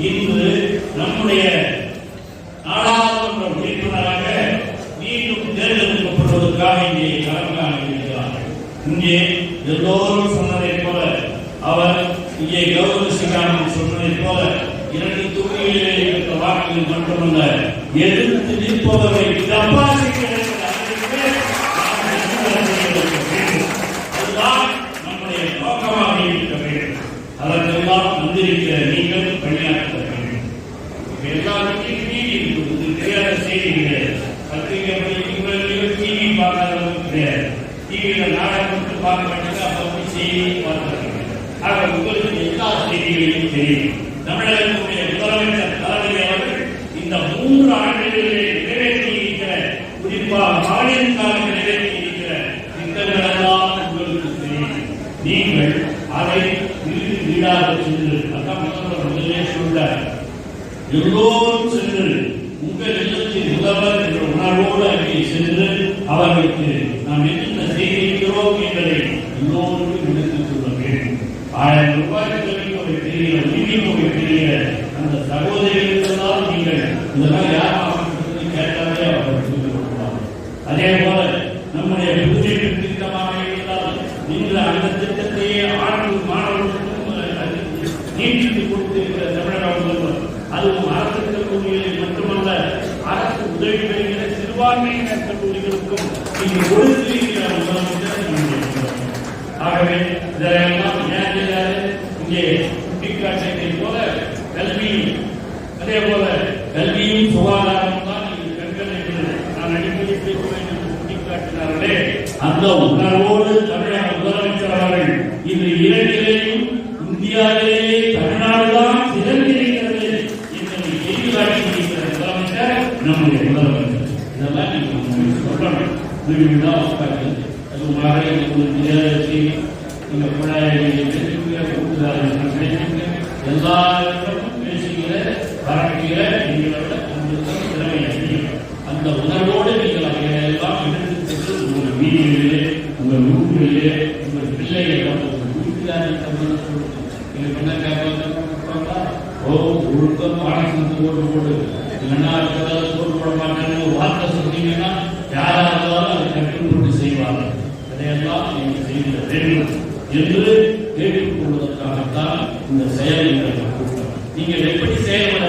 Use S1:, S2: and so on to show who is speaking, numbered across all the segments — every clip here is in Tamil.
S1: இன்று நம்முடைய நாடாளுமன்ற உறுப்பினராக மீண்டும் தேர்ந்தெடுக்கப்படுவதற்காக இங்கே களம் இருக்கிறார்கள் இங்கே எல்லோரும் சொன்னதைப் போல அவர் இங்கே கௌரவ சிகானந்த் சொன்னதைப் போல இரண்டு தொகுதிகளிலே இருக்கிற வாக்குகள் மட்டுமல்ல எதிர்த்து நிற்பவரை டெபாசிட் பார்க்காதவங்க கிடையாது டிவியில நாடகம் மட்டும் பார்க்க மாட்டாங்க அப்ப செய்தி பார்க்கிறாங்க ஆக உங்களுக்கு எல்லா செய்திகளையும் தெரியும் தமிழகத்தினுடைய முதலமைச்சர் அவர்கள் இந்த மூன்று ஆண்டுகளிலே நிறைவேற்றி இருக்கிற குறிப்பாக நிறைவேற்றி இருக்கிற உங்களுக்கு தெரியும் நீங்கள் அதை வீடு வீடாக சென்று அதான் முதல்வர் முதலே சொல்றார் எல்லோரும் சென்று உங்கள் இல்லத்தில் முதல்வர் என்ற உணர்வோடு அவர்களுக்கு நாம் என்னென்ன செய்திருக்கிறோம் என்பதை எல்லோருக்கும் எடுத்துச் சொல்ல வேண்டும் ஆயிரம் ரூபாய் ஒரு பெரிய நிதி ஒரு பெரிய அந்த சகோதரிகளுக்கெல்லாம் நீங்கள் இதெல்லாம் யார் கேட்டாலே அவர்கள் சொல்லிக் கொடுப்பாங்க அதே போல நம்முடைய புதுமை திட்டமாக இருந்தால் நீங்கள் அந்த திட்டத்தையே ஆண்டு மாணவர்களுக்கும் நீட்டித்து கொடுத்திருக்கிற தமிழக முதல்வர். அதுவும் அரசு கல்லூரிகளில் மட்டுமல்ல அரசு உதவி பெறுகிற சிறுபான்மையினர் கல்லூரிகளுக்கும் நீங்கள் கொடுத்திருக்கிற முதலமைச்சர் நம்முடைய ஆகவே இதெல்லாம் ஏன் இங்கே சுட்டிக்காட்டியதை போல கல்வியும் அதே போல கல்வியும் சுகாதாரமும் தான் பெண்கள் என்று நான் அடிக்கடி பேசுவேன் என்று சுட்டிக்காட்டினார்களே. அந்த உணர்வோடு தமிழக முதலமைச்சர் அவர்கள் இன்று இரண்டிலேயும் இந்தியாவிலேயே சிறந்திருக்கிறது என்பதை எதிர்காட்டி முதலமைச்சர் நம்முடைய முதலமைச்சர் நீங்கள் உங்களுக்கு சொல்லணும் வீடு உட்காந்து அது மாதிரி உங்களுக்கு நிலையத்தை நீங்க குழாயை கூட்டுதாரர்கள் கிடைக்குங்க எல்லா இடமும் பேசுகிற பரப்புகிற எங்களோட உங்களுக்கு திறமை அதிகம் அந்த உணர்வோடு நீங்கள் அவைகளை எல்லாம் எடுத்து சென்று உங்கள் வீடுகளிலே உங்கள் ஊர்களிலே உங்கள் பிள்ளைகள் உங்கள் வீட்டுக்காரர்கள் தமிழ் சொல்லுங்க நீங்க என்ன கேட்பாங்க ஓ ஒழுக்கம் பாடசத்து போட்டு போட்டு இல்லைன்னா இருக்கிறதால போட்டு மாட்டேன்னு ஒரு வார்த்தை சொன்னீங்கன்னா யாராக இருந்தாலும் அதை கட்டுப்பட்டு செய்வாங்க அதையெல்லாம் நீங்கள் செய்திட வேண்டும் என்று கேட்டுக்கொள்வதற்காகத்தான் இந்த செயல் நீங்கள் எப்படி செயல்பட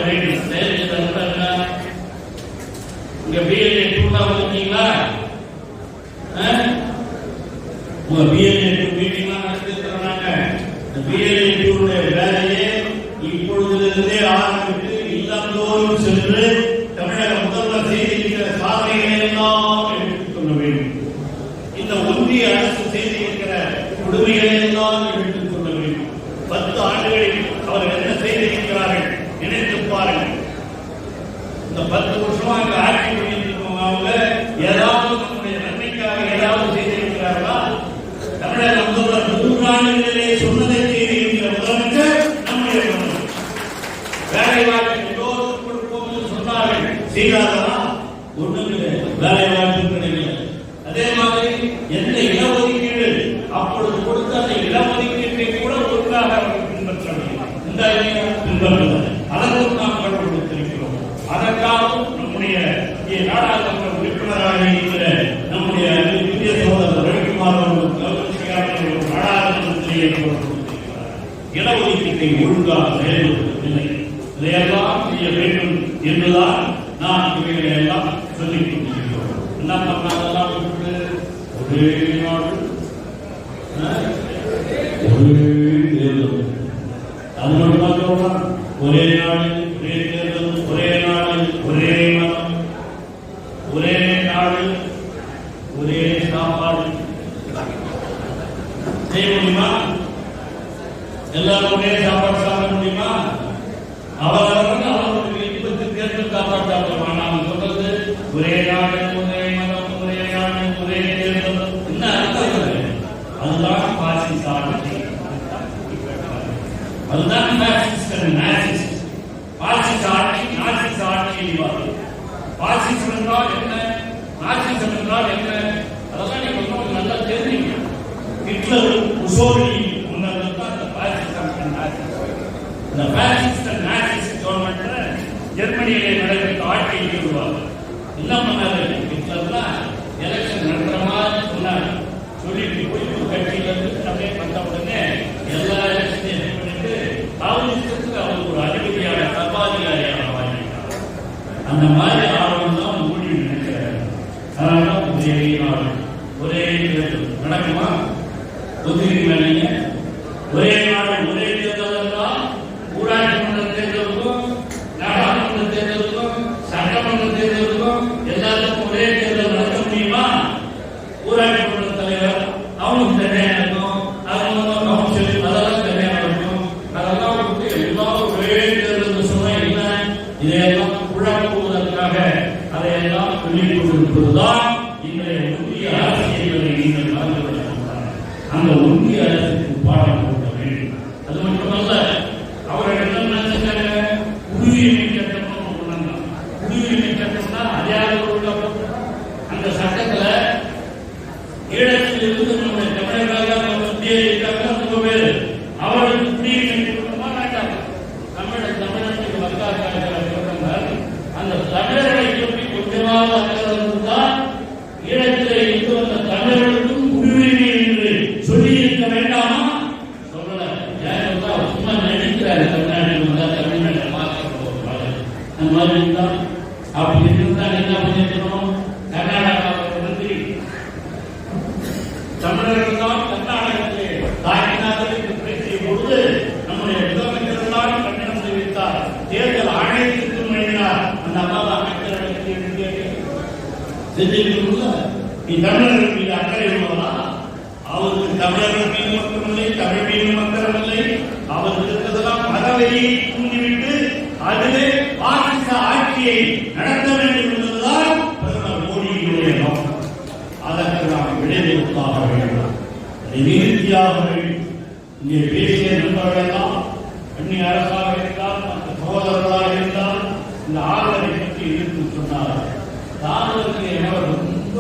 S1: செய்து இருக்கிற செய்திருக்கிற கொடுமைகளை எல்லாம் எடுத்துக் கொள்ள வேண்டும் பத்து ஆண்டுகளில் அவர்கள் என்ன செய்திருக்கிறார்கள் நினைத்து பாருங்கள் இந்த பத்து வருஷமா இங்க ஆட்சி பண்ணியிருக்கோம் அவங்க ஏதாவது நம்முடைய நன்மைக்காக ஏதாவது செய்திருக்கிறார்களா தமிழக முதல்வர் மூன்றாண்டுகளிலே சொன்னதை செய்திருக்கிற முதலமைச்சர் நம்முடைய முதல்வர் வேலை வாய்ப்பு எல்லோருக்கும் கொடுப்போம் என்று சொன்னார்கள் செய்தார்களா ஒண்ணும் இல்லை வேலை வாய்ப்பு கிடைக்கல அதே மாதிரி எந்த இடஒதுக்கீடு அப்பொழுது கொடுத்த அந்த இடஒதுக்கீட்டை கூட ஒழுங்காக அவர்கள் பின்பற்றவில்லை இந்த அறிஞர் பின்பற்றவில்லை அதற்கும் நாம் கண்டுபிடித்திருக்கிறோம் அதற்காகவும் நம்முடைய நாடாளுமன்ற உறுப்பினராக இருக்கிற நம்முடைய புதிய சோதரர் ரவிக்குமார் அவர்கள் கௌரவிக்கிறார்கள் இடஒதுக்கீட்டை ஒழுங்காக செயல்படுத்தவில்லை இதையெல்லாம் செய்ய வேண்டும் என்றுதான் நான் இவைகளை எல்லாம் சொல்லிக் கொண்டிருக்கிறோம். என்ன பண்ணாதெல்லாம் விட்டு ஒரே நாடு ஆ? ஒரே தேர்தல் அது மட்டுமா சொல்றான் ஒரே நாடு ஒரே தேர்தல் ஒரே நாடு ஒரே மதம் ஒரே நாடு ஒரே சாப்பாடு செய்ய முடியுமா? எல்லாரும் ஒரே சாப்பாடு சாப்பிட முடியுமா? அவரவர்கள் அவர்களுடைய இன்பத்துக்கு தேர்தல் சாப்பாடு சாப்பிடலாம் நாம் சொல்றது ஒரே நாடு ஒரே மதம் ஒரே நாடு ஒரே தேர்தல் என்ன அர்த்தம் அதுதான் பாசி சாப்பிட்டு அதுதான் பாசிஸ்ட் நாசிஸ்ட் பாசிச ஆட்சி நாசிச ஆட்சி என்பார்கள் என்றால் என்ன? நாசிசம் என்றால் என்ன? ஹிட்லரும் முசோலினியும் முன்னவர்களுக்கும் அந்த பாகிஸ்தான் அந்த பாகிஸ்தான் நாசிஸ்ட் கவர்மெண்ட்ல ஜெர்மனியிலே நடக்கிற ஆட்சியை சொல்லுவாங்க எல்லாம் பண்ணாரு ஹிட்லர் தான் எலெக்ஷன் நடத்துற மாதிரி சொன்னாங்க. சொல்லிட்டு போய் ஒரு கட்சியில இருந்து அப்படியே வந்த உடனே எல்லா எலெக்ஷனையும் இது பண்ணிட்டு காவலிஸ்டத்துக்கு அவர் ஒரு அதிபதியான சர்வாதிகாரியான வாங்கிட்டார் அந்த மாதிரி ஆர்வம் தான் மூடி நினைக்கிறார் அதனால ஒரே ஒரே நடக்குமா? Lo தமிழர்கள் அக்கறை அவருக்கு தமிழர்கள் மீது தமிழ் மீது மட்டுமில்லை அவருக்கு இருப்பதெல்லாம் பதவியை தூண்டிவிட்டு அதிலே பாகிஸ்த ஆட்சியை நடத்த வேண்டும் என்பதுதான் பிரதமர் மோடியினுடைய நோக்கம் அதற்கு நாம் விளைவுக்காக வேண்டும் அதை நிறுத்தியாக வேண்டும் இங்கே பேசிய நண்பர்களெல்லாம் அந்நிய அரசாக இருந்தால் மற்ற சகோதரர்களாக இருந்தால் இந்த ஆர்வ தானுக்கு என ரொம்ப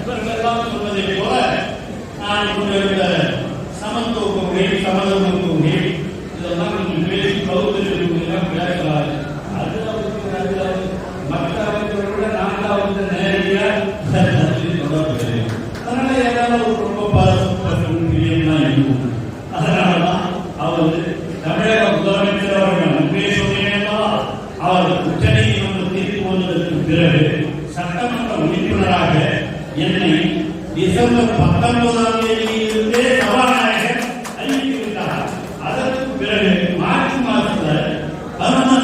S1: இவர்களெல்லாம் சொல்வதை போல நான் இப்போது இருந்த சமத்துவ கொள்கை சமதத்துவ கொள்கை நான்காவது நேரம்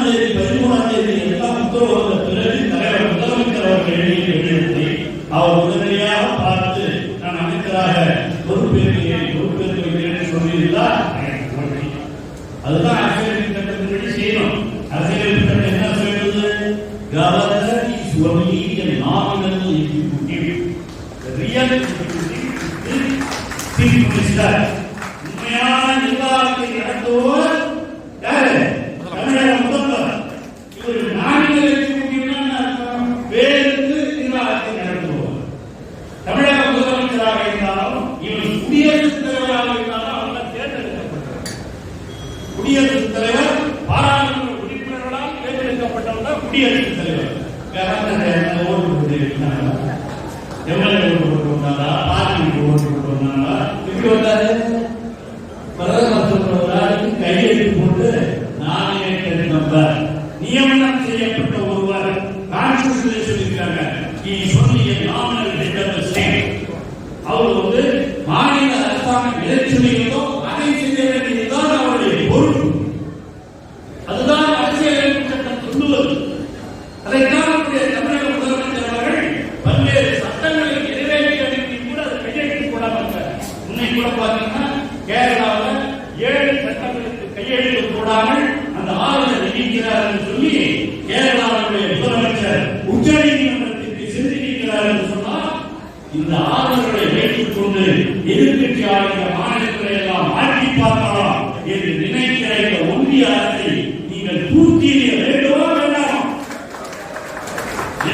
S1: மாநில பரிமாண எல்லாம் தலைவர் முதலமைச்சர் அவர்கள்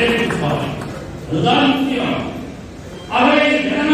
S1: yere tutmadı. Bu da ihtiyar. Araya giren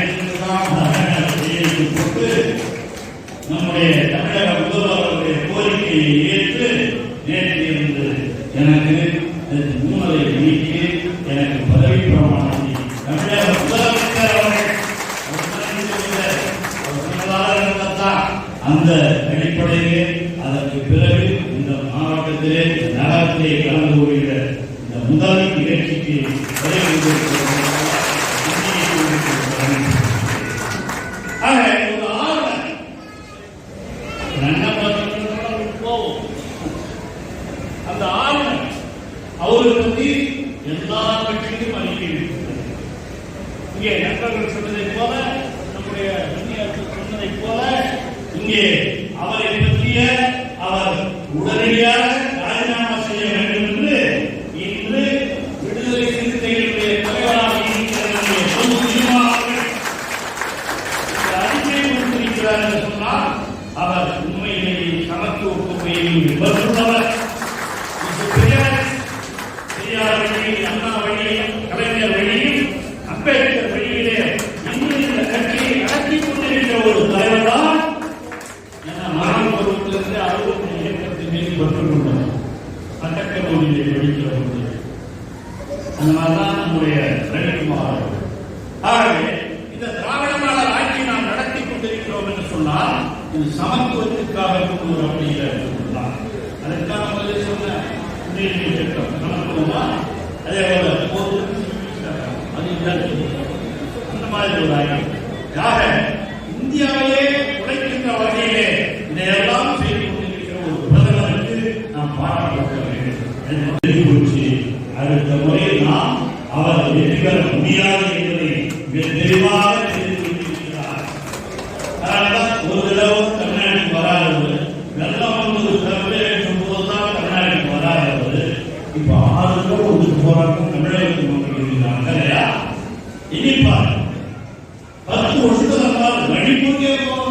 S1: அந்த அடிப்படையிலே அதற்கு பிறகு இந்த மாவட்டத்திலே நகரத்திலே கலந்து கொள்கிற இந்த முதல் நிகழ்ச்சிக்கு இது சமத்துவத்திற்காக கொண்டு வர அப்படிங்கிறார் அதற்காக முதலே சொன்ன சமத்துவமா அதே போல அது அந்த மாதிரி ஒரு ஆய்வு. யாக இந்தியாவிலே உழைக்கின்ற வகையிலே இதையெல்லாம் செய்து கொண்டிருக்கிற ஒரு பிரதமருக்கு நாம் பாராட்ட வேண்டும் அடுத்த முறை நாம் அவர் வெற்றி பெற முடியாது என்பதை தெளிவாக இப்ப ஆளுக்கும் ஒரு போராட்டம் தமிழக மக்கள் இருந்தாங்க இல்லையா இனி பத்து வருஷத்துல மணிப்பூர்க்கே போக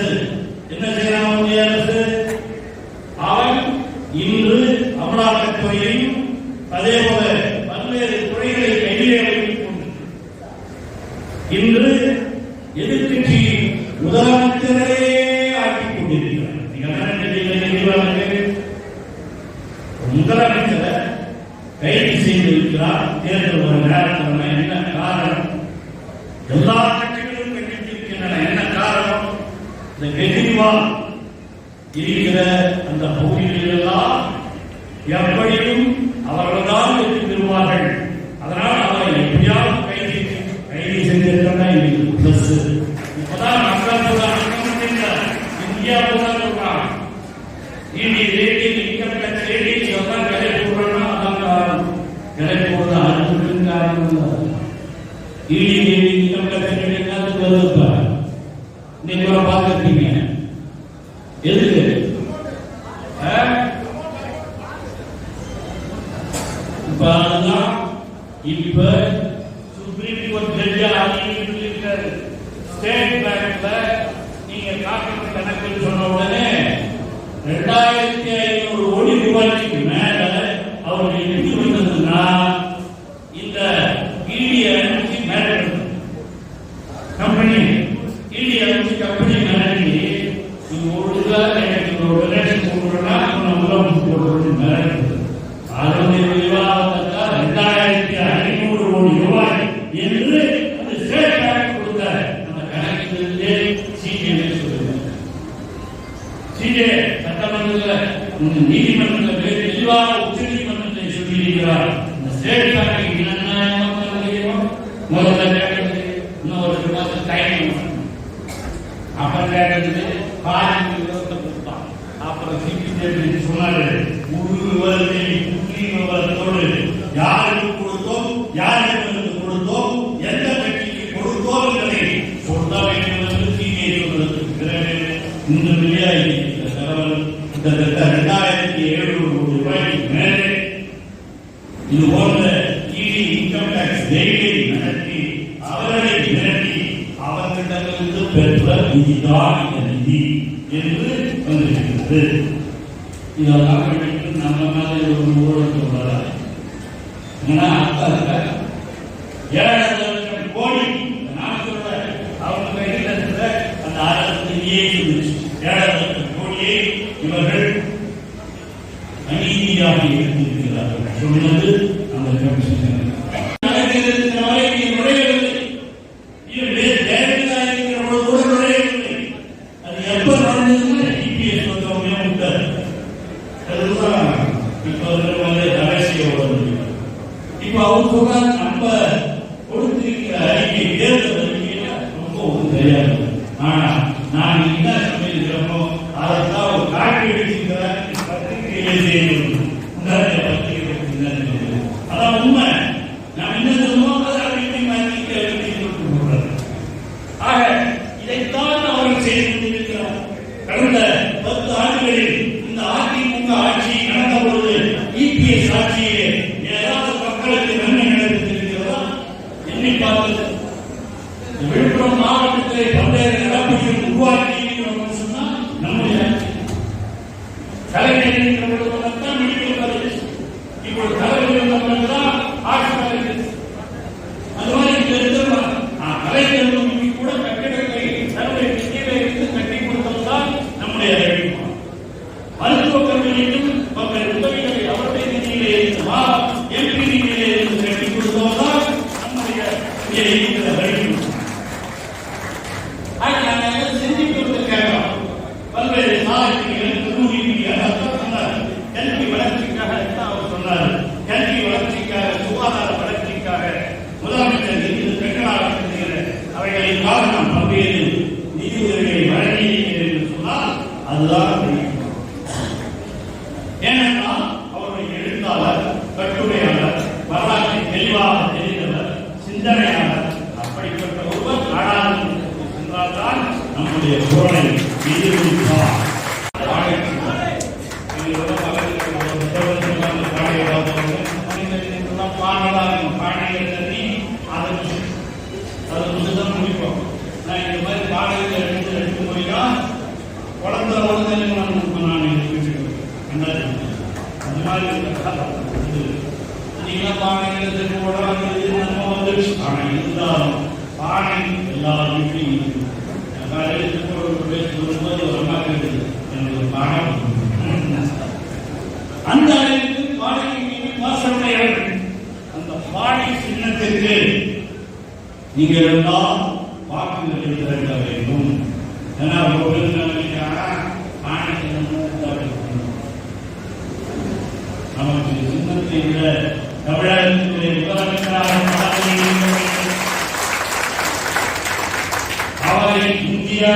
S1: எல்லா கட்சிகளும் வெற்றித்திருக்கின்றன என்ன காரணம்? இந்த கெஜ்ரிவால் இருக்கிற அந்த பகுதிகளிலெல்லாம் எப்படி பாருலாம் இப்ப ஸ்டேட் பேங்க்ல நீங்க காட்டுற கணக்கு சொன்ன உடனே ரெண்டாயிரத்தி ஐநூறு கோடி ரூபாய்க்கு மேல அவர் நிதி வந்ததுன்னா நீதிமன்றத்தில் தெளிவாக உச்ச நீதிமன்றத்தை சொல்லியிருக்கிறார். இந்த ஸ்டேட் பேங்க் இனநாயகமாக தெரியும் முதல்ல கேட்டது இன்னும் மாதம் டைம் அப்புறம் கேட்டது பாரதி விவரத்தை கொடுத்தான் அப்புறம் சிபி சொன்னாரு. ஒரு விவரத்தை புள்ளி விவரத்தோடு. யாருக்கு கிட்டத்தட்ட ரெண்டாயிரத்தி எழுநூறு கோடி ரூபாய்க்கு மேலே இது போன்ற இதெல்லாம் நம்ம மேலே ஒரு ஊழல் சொல்றாரு ஏன்னா Amen. Yeah, you. can எண்ணத்திற்கு நீங்கள் எல்லாம் வாக்குகளை திறக்க வேண்டும். ஏன்னா ஒவ்வொரு நமக்கு சின்னத்தை விட தமிழகத்திலே முதலமைச்சராக அவரை இந்தியா